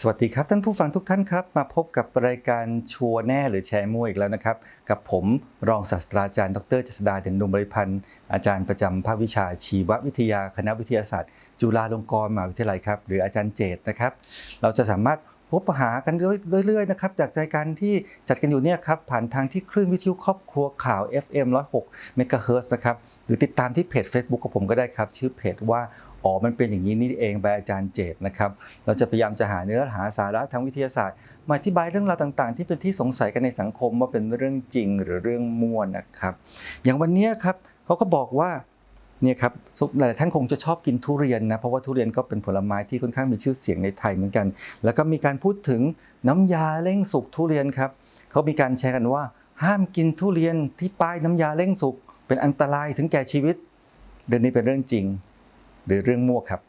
สวัสดีครับท่านผู้ฟังทุกท่านครับ มาพบกับรายการชัวร์แน่หรือแชร์มั่วอีกแล้วนะครับ กับผมรองศาสตราจารย์ดรเจษดาเด่นดวงบริพันธ์อาจารย์ประจำภาควิชาชีววิทยาคณะวิทยาศาสตร์ จุฬาลงกรณ์มหาวิทยาลัยครับหรืออาจารย์เจตนะครับ เราจะสามารถพบปหากันเรื่อยๆนะครับจากรายการที่จัดกันอยู่เนี่ยครับผ่านทางที่คลื่นวิทยุครอบครัวข่าว FM 106 MHz นะครับหรือติดตามที่เพจ Facebook ของผมก็ได้ครับ ชื่อเพจว่า อ๋อมันเป็นอย่างนี้นี่เองบาอาจารย์เจตนะครับ เราจะพยายามจะหาเนื้อหาสาระทางวิทยาศาสตร์ มาอธิบายเรื่องราวต่างๆ ที่เป็นที่สงสัยกันในสังคมว่าเป็นเรื่องจริงหรือเรื่องมั่วนะครับ อย่างวันนี้ครับเขาก็บอกว่าเนี่ยครับหลายท่านคงจะชอบกินทุเรียนนะเพราะว่าทุเรียนก็เป็นผลไม้ที่ค่อนข้างมีชื่อเสียงในไทยเหมือนกัน แล้วก็มีการพูดถึงน้ำยาเร่งสุกทุเรียนครับเขามีการแชร์กันว่า ห้ามกินทุเรียนที่ป้ายน้ำยาเร่งสุกเป็นอันตรายถึงแก่ชีวิตเรื่องนี้เป็นเรื่องจริง หรือเรื่องมั่วครับ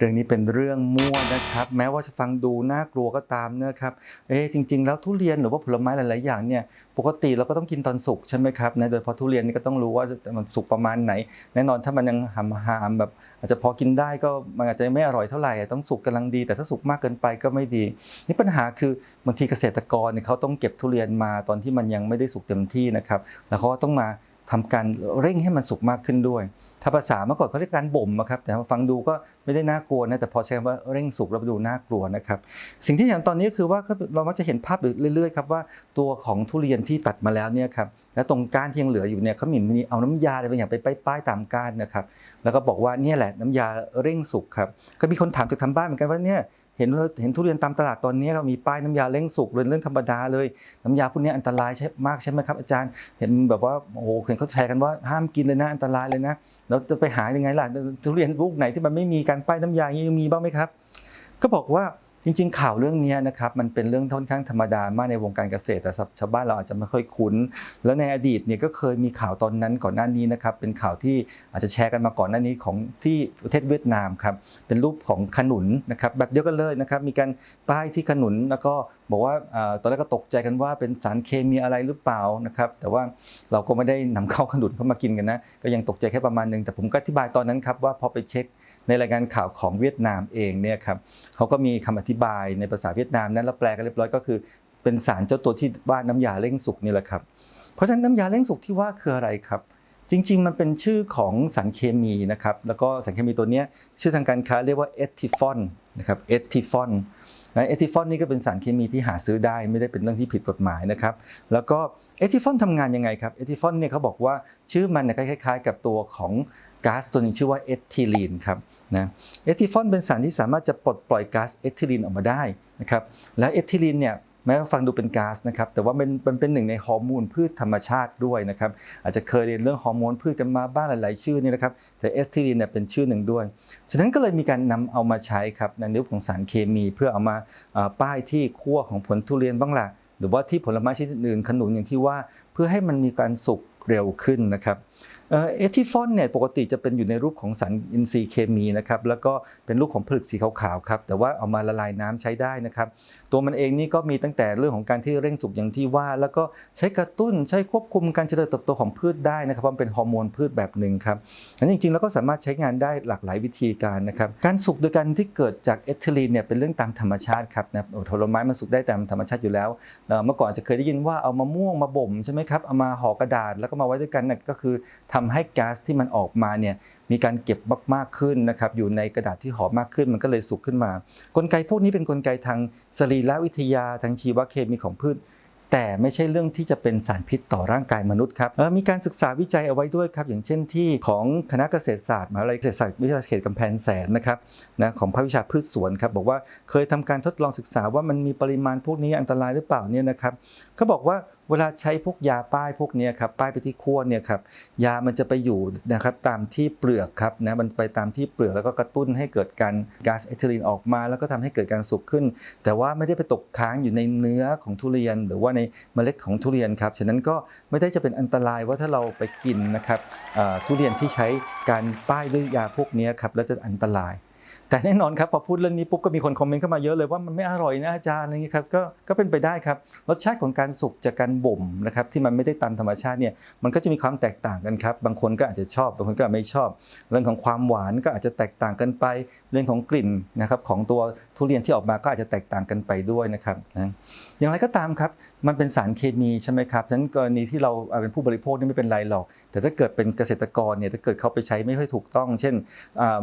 เรื่องนี้เป็นเรื่องมั่วนะครับ แม้ว่าจะฟังดูน่ากลัวก็ตามนะครับ เอ๊จริง ๆ แล้วทุเรียนหรือว่าผลไม้หลาย ๆ อย่างเนี่ยปกติเราก็ต้องกินตอนสุกใช่ไหมครับนะโดยเฉพาะทุเรียนนี่ก็ต้องรู้ว่ามันสุกประมาณไหน แน่นอนถ้ามันยังหำหามแบบ อาจจะพอกินได้ก็มันอาจจะไม่อร่อยเท่าไหร่ต้องสุกกำลังดี แต่ถ้าสุกมากเกินไปก็ไม่ดี นี่ปัญหาคือบางทีเกษตรกรเนี่ยเขาต้องเก็บทุเรียนมาตอนที่มันยังไม่ได้สุกเต็มที่นะครับ แล้วเขาก็ต้องมา ทำการเร่งให้มันสุกมากขึ้นด้วย ถ้าภาษาเมื่อก่อนเขาเรียกการบ่มครับแต่ฟังดูก็ไม่ได้น่ากลัวนะแต่พอใช้คำว่าเร่งสุกแล้วดูน่ากลัวนะครับสิ่งที่เห็นตอนนี้คือว่าเรามักจะเห็นภาพเรื่อยๆครับว่าตัวของทุเรียนที่ตัดมาแล้วเนี่ยครับและตรงก้านที่ยังเหลืออยู่เนี่ยเขาหมีมีเอาน้ำยาอะไรบางอย่างไปป้ายๆตามก้านนะครับแล้วก็บอกว่าเนี่ยแหละน้ำยาเร่งสุกครับก็มีคนถามจากทางบ้านเหมือนกันว่าเนี่ย เห็นเห็นทุเรียนตามตลาดตอนนี้ก็มีป้ายน้ำยาเล้งสุกเป็นเรื่องธรรมดาเลย น้ำยาพวกนี้อันตรายใช่มากใช่ไหมครับอาจารย์ เห็นแบบว่าโอ้โหเห็นเขาแชร์กันว่าห้ามกินเลยนะอันตรายเลยนะแล้วจะไปหายังไงล่ะทุเรียนลูกไหนที่มันไม่มีการป้ายน้ำยาอย่างนี้มีบ้างไหมครับ ก็บอกว่า จริง ๆ ข่าวเรื่องนี้นะครับมันเป็นเรื่องค่อนข้างธรรมดามากในวงการเกษตรแต่ชาวบ้านเราอาจจะไม่ค่อยคุ้น แล้วในอดีตเนี่ยก็เคยมีข่าวตอนนั้นก่อนหน้านี้นะครับเป็นข่าวที่อาจจะแชร์กันมาก่อนหน้านี้ของที่ประเทศเวียดนามครับเป็นรูปของขนุนนะครับแบบเดียวกันเลยนะครับมีการป้ายที่ขนุนแล้วก็บอกว่าตอนแรกก็ตกใจกันว่าเป็นสารเคมีอะไรหรือเปล่านะครับแต่ว่าเราก็ไม่ได้นำเข้าขนุนเข้ามากินกันนะก็ยังตกใจแค่ประมาณนึงแต่ผมก็อธิบายตอนนั้นครับว่าพอไปเช็ค ในรายการข่าวของเวียดนามเองเนี่ยครับเขาก็มีคำอธิบายในภาษาเวียดนามนั้นแล้วแปลกันเรียบร้อยก็คือ เป็นสารเจ้าตัวที่ว่าน้ำยาเร่งสุกนี่แหละครับ เพราะฉะนั้นน้ำยาเร่งสุกที่ว่าคืออะไรครับ จริง ๆ มันเป็นชื่อของสารเคมีนะครับแล้วก็สารเคมีตัวนี้ชื่อทางการค้าเรียกว่าเอทิฟอนนะครับเอทิฟอนเอทิฟอนนี่ก็เป็นสารเคมีที่หาซื้อได้ไม่ได้เป็นเรื่องที่ผิดกฎหมายนะครับ แล้วก็เอทิฟอนทำงานยังไงครับเอทิฟอนเนี่ยเขาบอกว่าชื่อมันเนี่ยคล้ายๆ กับตัวของ ก๊าซตัวนึงชื่อว่าเอทิลีนครับนะเอทิฟอนเป็นสารที่สามารถจะปลดปล่อยก๊าซเอทิลีนออกมาได้นะครับและเอทิลีนเนี่ยแม้ฟังดูเป็นก๊าซนะครับแต่ว่ามันเป็นหนึ่งในฮอร์โมนพืชธรรมชาติด้วยนะครับอาจจะเคยเรียนเรื่องฮอร์โมนพืชกันมาบ้างหลาย ๆ ชื่อนี่นะครับแต่เอทิลีนเนี่ยเป็นชื่อหนึ่งด้วย ฉะนั้นก็เลยมีการนำเอามาใช้ครับในรูปของสารเคมีเพื่อเอามาป้ายที่ขั้วของผลทุเรียนบ้างล่ะหรือว่าที่ผลไม้ชนิดอื่นขนุนอย่างที่ว่าเพื่อให้มันมีการสุกเร็วขึ้นนะครับ เอทิฟอนเนี่ยปกติจะเป็นอยู่ในรูปของสารอินทรีย์เคมีนะครับแล้วก็เป็นรูปของผลึกสีขาวๆครับแต่ว่าเอามาละลายน้ำใช้ได้นะครับตัวมันเองนี่ก็มีตั้งแต่เรื่องของการที่เร่งสุกอย่างที่ว่า แล้วก็ใช้กระตุ้นใช้ควบคุมการเจริญเติบโตของพืชได้นะครับเพราะเป็นฮอร์โมนพืชแบบหนึ่งครับนั้นจริงๆแล้วก็สามารถใช้งานได้หลากหลายวิธีการนะครับการสุกโดยการที่เกิดจากเอทิลีนเนี่ยเป็นเรื่องตามธรรมชาติครับนะผลไม้มันสุกได้ตามธรรมชาติอยู่แล้ว เมื่อก่อนจะเคยได้ยินว่าเอามะม่วงมาบ่มใช่ไหมครับเอามาห่อกระดาษแล้วก็มาไว้ด้วยกันน่ก็คือททำให้ก๊าซที่มันออกมาเนี่ยมีการเก็บมากๆขึ้นนะครับอยู่ในกระดาษที่หอมมากขึ้นมันก็เลยสุกขึ้นมา กลไกพวกนี้เป็นกลไกทางสรีรวิทยาทางชีวเคมีของพืชแต่ไม่ใช่เรื่องที่จะเป็นสารพิษต่อร่างกายมนุษย์ครับมีการศึกษาวิจัยเอาไว้ด้วยครับ อย่างเช่นที่ของคณะเกษตรศาสตร์มหาวิทยาลัยเกษตรศาสตร์วิทยาเขตกำแพงแสนนะครับนะของภาควิชาพืชสวนครับบอกว่าเคยทำการทดลองศึกษาว่ามันมีปริมาณพวกนี้อันตรายหรือเปล่าเนี่ยนะครับเขาบอกว่า เวลาใช้พวกยาป้ายพวกนี้ครับป้ายไปที่ขั้วเนี่ยครับยามันจะไปอยู่นะครับตามที่เปลือกครับนะมันไปตามที่เปลือกแล้วก็กระตุ้นให้เกิดการก๊าซเอทิลีนออกมา แล้วก็ทำให้เกิดการสุกขึ้น แต่ว่าไม่ได้ไปตกค้างอยู่ในเนื้อของทุเรียน หรือว่าในเมล็ดของทุเรียนครับฉะนั้นก็ไม่ได้จะเป็นอันตรายว่าถ้าเราไปกินนะครับทุเรียนที่ใช้การป้ายด้วยยาพวกนี้ครับแล้วจะอันตราย แต่แน่นอนครับพอพูดเรื่องนี้ปุ๊บก็มีคนคอมเมนต์เข้ามาเยอะเลยว่ามันไม่อร่อยนะอาจารย์อะไรเงี้ยครับก็ก็เป็นไปได้ครับรสชาติของการสุกจากการบ่มนะครับที่มันไม่ได้ตามธรรมชาติเนี่ยมันก็จะมีความแตกต่างกันครับบางคนก็อาจจะชอบบางคนก็ไม่ชอบ เรื่องของความหวานก็อาจจะแตกต่างกันไป เรื่องของกลิ่นนะครับของตัวทุเรียนที่ออกมาก็อาจจะแตกต่างกันไปด้วยนะครับนะอย่างไรก็ตามครับ มันเป็นสารเคมีใช่ไหมครับฉะนั้นกรณีที่เราเป็นผู้บริโภคนี่ไม่เป็นไรหรอก แต่ถ้าเกิดเป็นเกษตรกรเนี่ยถ้าเกิดเขาไปใช้ไม่ค่อยถูกต้อง เช่น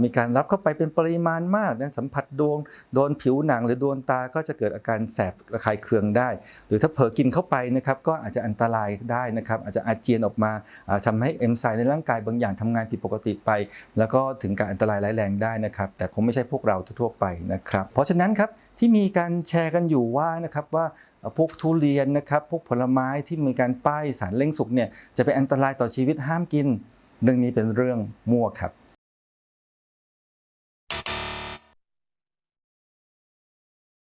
มีการรับเข้าไปเป็นปริมาณมากนะสัมผัสดวง โดนผิวหนังหรือโดนตาก็จะเกิดอาการแสบระคายเคืองได้ หรือถ้าเผลอกินเข้าไปนะครับก็อาจจะอันตรายได้นะครับอาจจะอาเจียนออกมาอ่าทำให้เอนไซม์ในร่างกายบางอย่างทำงานผิดปกติไป แล้วก็ถึงการอันตรายร้ายแรงได้นะครับแต่คงไม่ใช่พวกเราทั่วไปนะครับเพราะฉะนั้นครับ ที่มีการแชร์กันอยู่ว่านะครับว่าพวกทุเรียนนะครับพวกผลไม้ที่มีการป้ายสารเร่งสุกเนี่ยจะเป็นอันตรายต่อชีวิตห้ามกินเรื่องนี้เป็นเรื่องมั่วครับ